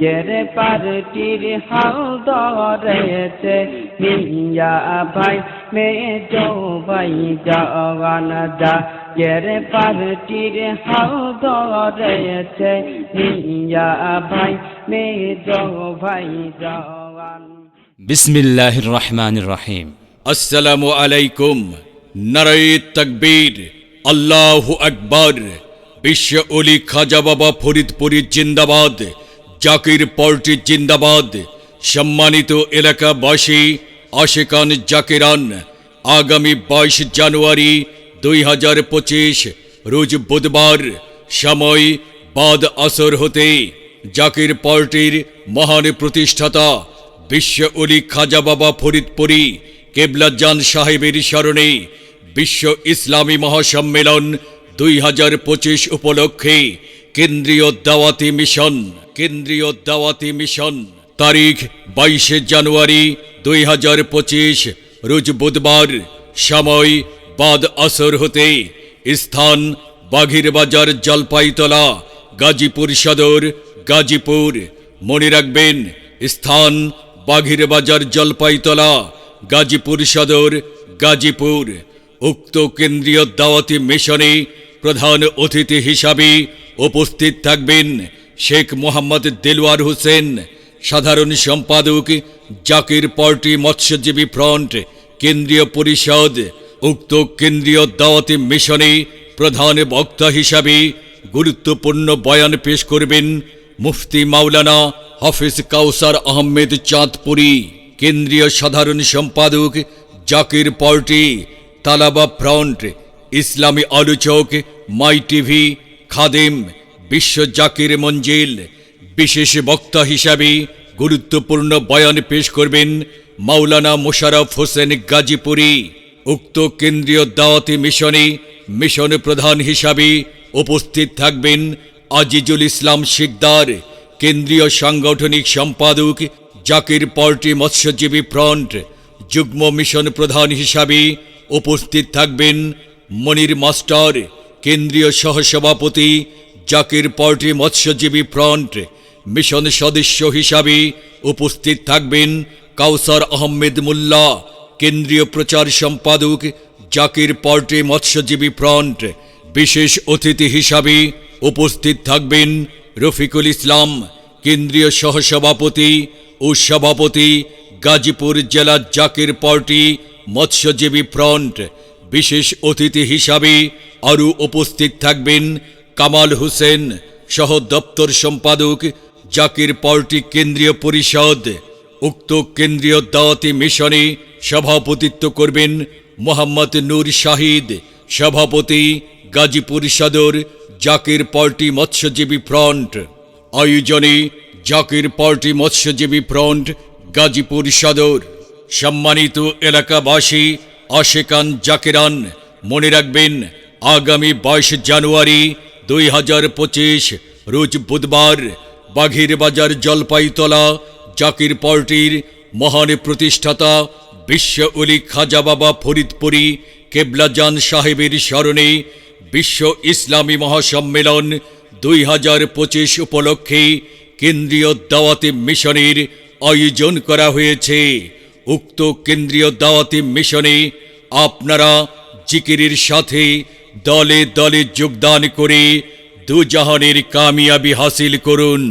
জের পার্টির হাল ধরেছে মিয়া ভাই, মেজো ভাই, জওয়ান যা জের পার্টির হাল ধরেছে মিয়া ভাই, মেজো ভাই, জওয়ান বিসমিল্লাহির রহমানির রহিম। আসসালামু আলাইকুম। নারায়ে তকবীর। আল্লাহ আকবর। বিশ্ব অলি খাজা বাবা ফরিদপুরি জিন্দাবাদ। জাকির পার্টি জিন্দাবাদ। সম্মানিত এলাকাবাসী, আশেকান জাকিরান, আগামী বাইশ জানুয়ারি দুই হাজার পঁচিশ, রোজ বুধবার, সময় বাদ আসর হতে জাকির পার্টির মহান প্রতিষ্ঠাতা বিশ্ব অলি খাজা বাবা ফরিদপুরি কেবলাজান সাহেবের স্মরণে বিশ্ব ইসলামী মহাসম্মেলন দুই হাজার পঁচিশ উপলক্ষে কেন্দ্রীয় দাওয়াতি মিশন কেন্দ্রীয় দাওয়াতি মিশন। তারিখ বাইশে জানুয়ারি দুই হাজার পঁচিশ, রোজ বুধবার। সময় বাদ আসর হতে স্থান বাঘির বাজার জলপাইতলা, গাজীপুর সদর, গাজীপুর। মনে রাখবেন, স্থান বাঘির বাজার জলপাইতলা, গাজীপুর সদর, গাজীপুর। উক্ত কেন্দ্রীয় দাওয়াতি মিশনে প্রধান অতিথি হিসাবে উপস্থিত থাকবেন শেখ মোহাম্মদ দেলওয়ার হোসেন, সাধারণ সম্পাদক জাকির পার্টি মৎস্যজীবী ফ্রন্ট, কেন্দ্রীয় পরিষদ, উক্ত কেন্দ্রীয় দাওয়াতি মিশনে প্রধান বক্তা হিসাবে গুরুত্বপূর্ণ বয়ান পেশ করবেন মুফতি মাওলানা হাফিজ কাউসার আহমেদ চাঁদপুরি, কেন্দ্রীয় সাধারণ সম্পাদক জাকির পার্টি, তালাবা ফ্রন্ট, ইসলামী আলোচক মাই টিভি খাদেম বিশ্ব জাকির মঞ্জিল। বিশেষ বক্তা হিসাবে গুরুত্বপূর্ণ বয়ান পেশ করবেন মাওলানা মোশারফ হোসেন গাজীপুরি। উক্ত কেন্দ্রীয় দাওয়াতি মিশনে মিশন প্রধান হিসাবে উপস্থিত থাকবেন আজিজুল ইসলাম শিকদার, কেন্দ্রীয় সাংগঠনিক সম্পাদক জাকির পার্টি মৎস্যজীবী ফ্রন্ট, যুগ্ম মিশন প্রধান হিসাবে উপস্থিত থাকবেন মনির মাস্টার কেন্দ্রীয় সহসভাপতি জাকির পার্টি মৎস্যজীবী ফ্রন্ট মিশন সদস্য হিসাবে উপস্থিত থাকবেন কাউসার আহমেদ মোল্লা, কেন্দ্রীয় প্রচার সম্পাদক জাকির পার্টি মৎস্যজীবী ফ্রন্ট, বিশেষ অতিথি হিসাবে উপস্থিত থাকবেন রফিকুল ইসলাম, কেন্দ্রীয় সহসভাপতি ও সভাপতি গাজীপুর জেলা জাকির পার্টি মৎস্যজীবী ফ্রন্ট। বিশেষ অতিথি হিসাবে আরও উপস্থিত থাকবেন কামাল হোসেন, সহ দপ্তর সম্পাদক জাকির পার্টি কেন্দ্রীয় পরিষদ, উক্ত কেন্দ্রীয় দাওয়াতি মিশনে সভাপতিত্ব করবেন মোহাম্মদ নূর শাহিদ, সভাপতি গাজীপুর সদর জাকির পার্টি মৎস্যজীবী ফ্রন্ট। আয়োজনে জাকির পার্টি মৎস্যজীবী ফ্রন্ট গাজীপুর সদর। সম্মানিত এলাকাবাসী আশেকান জাকেরান, মনে রাখবেন, আগামী বাইশ জানুয়ারি দুই হাজার পঁচিশ, রোজ বুধবার বাঘির বাজার জলপাইতলা জাকির পার্টির মহান প্রতিষ্ঠাতা বিশ্ব অলি খাজা বাবা ফরিদপুরি কেবলাজান সাহেবের স্মরণে বিশ্ব ইসলামী মহাসম্মেলন দুই হাজার পঁচিশ উপলক্ষে কেন্দ্রীয় দাওয়াতি মিশনের আয়োজন করা হয়েছে। উক্ত কেন্দ্রীয় দাওয়াতি মিশনে আপনারা জিকিরের সাথে দলে দলে যোগদান করে দুজাহানের কামিয়াবি হাসিল করুন।